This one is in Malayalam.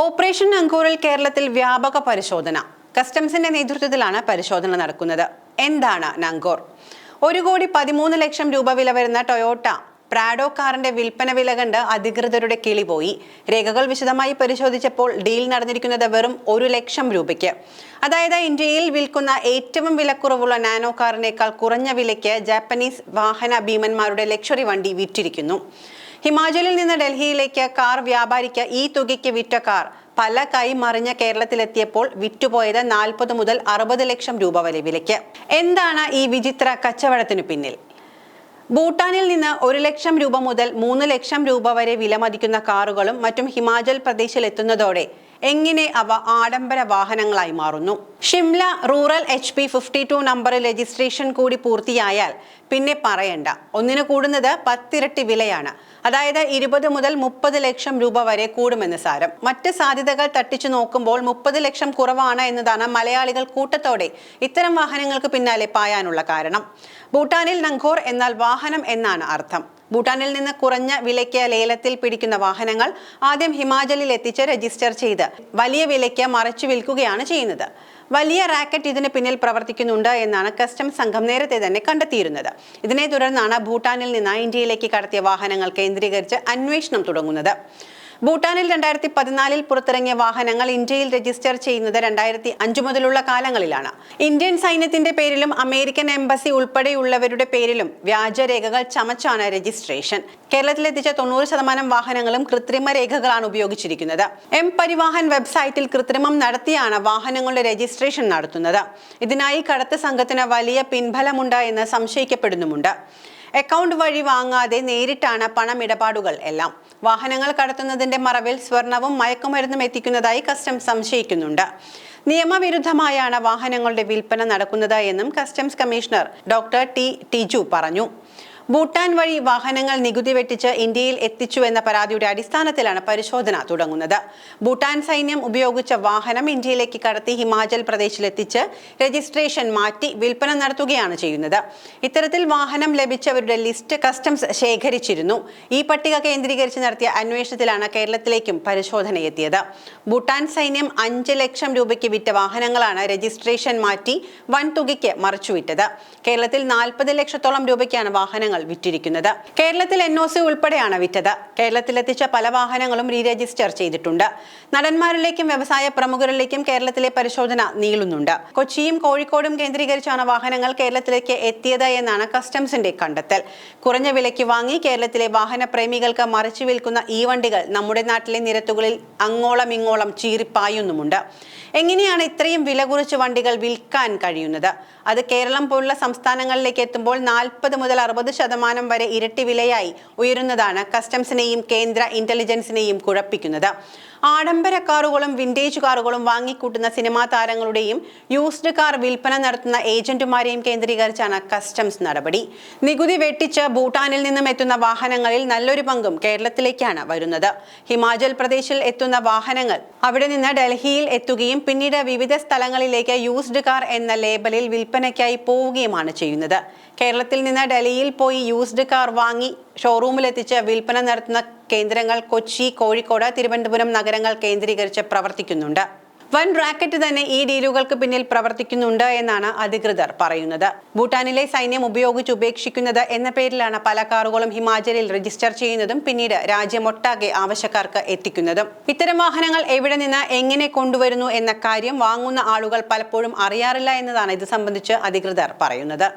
ഓപ്പറേഷൻ അങ്കൂറിൽ കേരളത്തിൽ വ്യാപക പരിശോധന. കസ്റ്റംസിന്റെ നേതൃത്വത്തിലാണ് പരിശോധന നടക്കുന്നത്. എന്താണ് നങ്കോർ ഒരു കോടി പതിമൂന്ന് ലക്ഷം രൂപ വില വരുന്ന ടൊയോട്ട പ്രാഡോ കാറിന്റെ വിൽപ്പന വില കണ്ട് അധികൃതരുടെ കിളി പോയി. രേഖകൾ വിശദമായി പരിശോധിച്ചപ്പോൾ ഡീൽ നടന്നിരിക്കുന്നത് വെറും ഒരു ലക്ഷം രൂപയ്ക്ക്. അതായത് ഇന്ത്യയിൽ വിൽക്കുന്ന ഏറ്റവും വിലക്കുറവുള്ള നാനോ കാറിനേക്കാൾ കുറഞ്ഞ വിലയ്ക്ക് ജാപ്പനീസ് വാഹന ഭീമന്മാരുടെ ലക്ഷറി വണ്ടി വിറ്റിരിക്കുന്നു. ഹിമാചലിൽ നിന്ന് ഡൽഹിയിലേക്ക് കാർ വ്യാപാരിക്ക് ഈ തുകയ്ക്ക് വിറ്റ കാർ. പല കൈ മറിഞ്ഞ കേരളത്തിലെത്തിയപ്പോൾ വിറ്റുപോയത് നാൽപ്പത് മുതൽ അറുപത് ലക്ഷം രൂപ വരെ വിലയ്ക്ക്. എന്താണ് ഈ വിചിത്ര കച്ചവടത്തിനു പിന്നിൽ? ഭൂട്ടാനിൽ നിന്ന് ഒരു ലക്ഷം രൂപ മുതൽ മൂന്ന് ലക്ഷം രൂപ വരെ വിലമതിക്കുന്ന കാറുകളും മറ്റും ഹിമാചൽ പ്രദേശിൽ എത്തുന്നതോടെ എങ്ങനെ അവ ആഡംബര വാഹനങ്ങളായി മാറുന്നു? Shimla rural H P fifty two number registration കൂടി പൂർത്തിയായാൽ പിന്നെ പറയണ്ട. ഒന്നിന് കൂടുന്നത് പത്തിരട്ടി വിലയാണ്. അതായത് ഇരുപത് മുതൽ മുപ്പത് ലക്ഷം രൂപ വരെ കൂടുമെന്ന് സാരം. മറ്റ് സാധ്യതകൾ തട്ടിച്ചു നോക്കുമ്പോൾ മുപ്പത് ലക്ഷം കുറവാണ് എന്നതാണ് മലയാളികൾ കൂട്ടത്തോടെ ഇത്തരം വാഹനങ്ങൾക്ക് പിന്നാലെ പായാനുള്ള കാരണം. ഭൂട്ടാനിൽ നങ്കോർ എന്നാൽ വാഹനം എന്നാണ് അർത്ഥം. ഭൂട്ടാനിൽ നിന്ന് കുറഞ്ഞ വിലയ്ക്ക് ലേലത്തിൽ പിടിക്കുന്ന വാഹനങ്ങൾ ആദ്യം ഹിമാചലിൽ എത്തിച്ച് രജിസ്റ്റർ ചെയ്ത് വലിയ വിലയ്ക്ക് മറച്ചു വിൽക്കുകയാണ് ചെയ്യുന്നത്. വലിയ റാക്കറ്റ് ഇതിന് പിന്നിൽ പ്രവർത്തിക്കുന്നുണ്ട് എന്നാണ് കസ്റ്റംസ് സംഘം നേരത്തെ തന്നെ കണ്ടെത്തിയിരുന്നത്. ഇതിനെ തുടർന്നാണ് ഭൂട്ടാനിൽ നിന്ന് ഇന്ത്യയിലേക്ക് കടത്തിയ വാഹനങ്ങൾ കേന്ദ്രീകരിച്ച് അന്വേഷണം തുടങ്ങുന്നത്. ഭൂട്ടാനിൽ രണ്ടായിരത്തി പതിനാലിൽ പുറത്തിറങ്ങിയ വാഹനങ്ങൾ ഇന്ത്യയിൽ രജിസ്റ്റർ ചെയ്യുന്നത് രണ്ടായിരത്തി അഞ്ചു മുതലുള്ള കാലങ്ങളിലാണ്. ഇന്ത്യൻ സൈന്യത്തിന്റെ പേരിലും അമേരിക്കൻ എംബസി ഉൾപ്പെടെയുള്ളവരുടെ പേരിലും വ്യാജരേഖകൾ ചമച്ചാണ് രജിസ്ട്രേഷൻ. കേരളത്തിലെത്തിച്ച തൊണ്ണൂറ് ശതമാനം വാഹനങ്ങളും കൃത്രിമ രേഖകളാണ് ഉപയോഗിച്ചിരിക്കുന്നത്. എം പരിവാഹൻ വെബ്സൈറ്റിൽ കൃത്രിമം നടത്തിയാണ് വാഹനങ്ങളുടെ രജിസ്ട്രേഷൻ നടത്തുന്നത്. ഇതിനായി കടത്ത് സംഘത്തിന് വലിയ പിൻബലമുണ്ട് എന്ന് സംശയിക്കപ്പെടുന്നുമുണ്ട്. അക്കൗണ്ട് വഴി വാങ്ങാതെ നേരിട്ടാണ് പണമിടപാടുകൾ എല്ലാം. വാഹനങ്ങൾ കടത്തുന്നതിന്റെ മറവിൽ സ്വർണവും മയക്കുമരുന്നും എത്തിക്കുന്നതായി കസ്റ്റംസ് സംശയിക്കുന്നുണ്ട്. നിയമവിരുദ്ധമായാണ് വാഹനങ്ങളുടെ വിൽപ്പന നടക്കുന്നത് എന്നും customs commissioner doctor T Tiju പറഞ്ഞു. ഭൂട്ടാൻ വഴി വാഹനങ്ങൾ നികുതി വെട്ടിച്ച് ഇന്ത്യയിൽ എത്തിച്ചു എന്ന പരാതിയുടെ അടിസ്ഥാനത്തിലാണ് പരിശോധന തുടങ്ങുന്നത്. ഭൂട്ടാൻ സൈന്യം ഉപയോഗിച്ച വാഹനം ഇന്ത്യയിലേക്ക് കടത്തി ഹിമാചൽ പ്രദേശിലെത്തിച്ച് രജിസ്ട്രേഷൻ മാറ്റി വിൽപ്പന നടത്തുകയാണ് ചെയ്യുന്നത്. ഇത്തരത്തിൽ വാഹനം ലഭിച്ചവരുടെ ലിസ്റ്റ് കസ്റ്റംസ് ശേഖരിച്ചിരുന്നു. ഈ പട്ടിക കേന്ദ്രീകരിച്ച് നടത്തിയ അന്വേഷണത്തിലാണ് കേരളത്തിലേക്കും പരിശോധന എത്തിയത് ഭൂട്ടാൻ സൈന്യം അഞ്ച് ലക്ഷം രൂപയ്ക്ക് വിറ്റ വാഹനങ്ങളാണ് രജിസ്ട്രേഷൻ മാറ്റി വൻതുകയ്ക്ക് മറച്ചുവിട്ടത്. കേരളത്തിൽ നാൽപ്പത് ലക്ഷത്തോളം രൂപയ്ക്കാണ് വാഹനങ്ങൾ വിറ്റിരിക്കുന്നത്. കേരളത്തിൽ എൻ ഒ സി ഉൾപ്പെടെയാണ് വിറ്റത്. കേരളത്തിലെത്തിച്ച പല വാഹനങ്ങളും റീ രജിസ്റ്റർ ചെയ്തിട്ടുണ്ട്. നടന്മാരിലേക്കും വ്യവസായ പ്രമുഖരിലേക്കും കേരളത്തിലെ പരിശോധന നീളുന്നുണ്ട്. കൊച്ചിയും കോഴിക്കോടും കേന്ദ്രീകരിച്ചാണ് വാഹനങ്ങൾ കേരളത്തിലേക്ക് എത്തിയത് എന്നാണ് കസ്റ്റംസിന്റെ കണ്ടെത്തൽ. കുറഞ്ഞ വിലയ്ക്ക് വാങ്ങി കേരളത്തിലെ വാഹന പ്രേമികൾക്ക് മറിച്ചു വിൽക്കുന്ന ഈ വണ്ടികൾ നമ്മുടെ നാട്ടിലെ നിരത്തുകളിൽ അങ്ങോളം ഇങ്ങോളം ചീറിപ്പായുന്നുമുണ്ട്. എങ്ങനെയാണ് ഇത്രയും വില കുറച്ച് വണ്ടികൾ വിൽക്കാൻ കഴിയുന്നത്? അത് കേരളം പോലുള്ള സംസ്ഥാനങ്ങളിലേക്ക് എത്തുമ്പോൾ നാൽപ്പത് മുതൽ അറുപത് ശതമാനം വരെ ഇരട്ടി വിലയായി ഉയരുന്നതാണ് കസ്റ്റംസിനെയും കേന്ദ്ര ഇന്റലിജൻസിനെയും കുഴപ്പിക്കുന്നത്. ആഡംബര കാറുകളും വിന്റേജ് കാറുകളും വാങ്ങിക്കൂട്ടുന്ന സിനിമാ താരങ്ങളുടെയും യൂസ്ഡ് കാർ വിൽപ്പന നടത്തുന്ന ഏജന്റുമാരെയും കേന്ദ്രീകരിച്ചാണ് കസ്റ്റംസ് നടപടി. നികുതി വെട്ടിച്ച് ഭൂട്ടാനിൽ നിന്നും എത്തുന്ന വാഹനങ്ങളിൽ നല്ലൊരു പങ്കും കേരളത്തിലേക്കാണ് വരുന്നത്. ഹിമാചൽ പ്രദേശിൽ എത്തുന്ന വാഹനങ്ങൾ അവിടെ നിന്ന് ഡൽഹിയിൽ എത്തുകയും പിന്നീട് വിവിധ സ്ഥലങ്ങളിലേക്ക് യൂസ്ഡ് കാർ എന്ന ലേബലിൽ വിൽപ്പനയ്ക്കായി പോവുകയുമാണ് ചെയ്യുന്നത്. കേരളത്തിൽ നിന്ന് ഡൽഹിയിൽ പോയി യൂസ്ഡ് കാർ വാങ്ങി ഷോറൂമിലെത്തിച്ച് വിൽപ്പന നടത്തുന്ന കേന്ദ്രങ്ങൾ കൊച്ചി കോഴിക്കോട് തിരുവനന്തപുരം നഗരങ്ങൾ കേന്ദ്രീകരിച്ച് പ്രവർത്തിക്കുന്നുണ്ട്. വൻ റാക്കറ്റ് തന്നെ ഈ ഡീലുകൾക്ക് പിന്നിൽ പ്രവർത്തിക്കുന്നുണ്ട് എന്നാണ് അധികൃതർ പറയുന്നത്. ഭൂട്ടാനിലെ സൈന്യം ഉപയോഗിച്ച് ഉപേക്ഷിക്കുന്നത് എന്ന പേരിലാണ് പല കാറുകളും ഹിമാചലിൽ രജിസ്റ്റർ ചെയ്യുന്നതും പിന്നീട് രാജ്യമൊട്ടാകെ ആവശ്യക്കാർക്ക് എത്തിക്കുന്നതും. ഇത്തരം വാഹനങ്ങൾ എവിടെ നിന്ന് എങ്ങനെ കൊണ്ടുവരുന്നു എന്ന കാര്യം വാങ്ങുന്ന ആളുകൾ പലപ്പോഴും അറിയാറില്ല എന്നതാണ് ഇത് സംബന്ധിച്ച് അധികൃതർ പറയുന്നത്.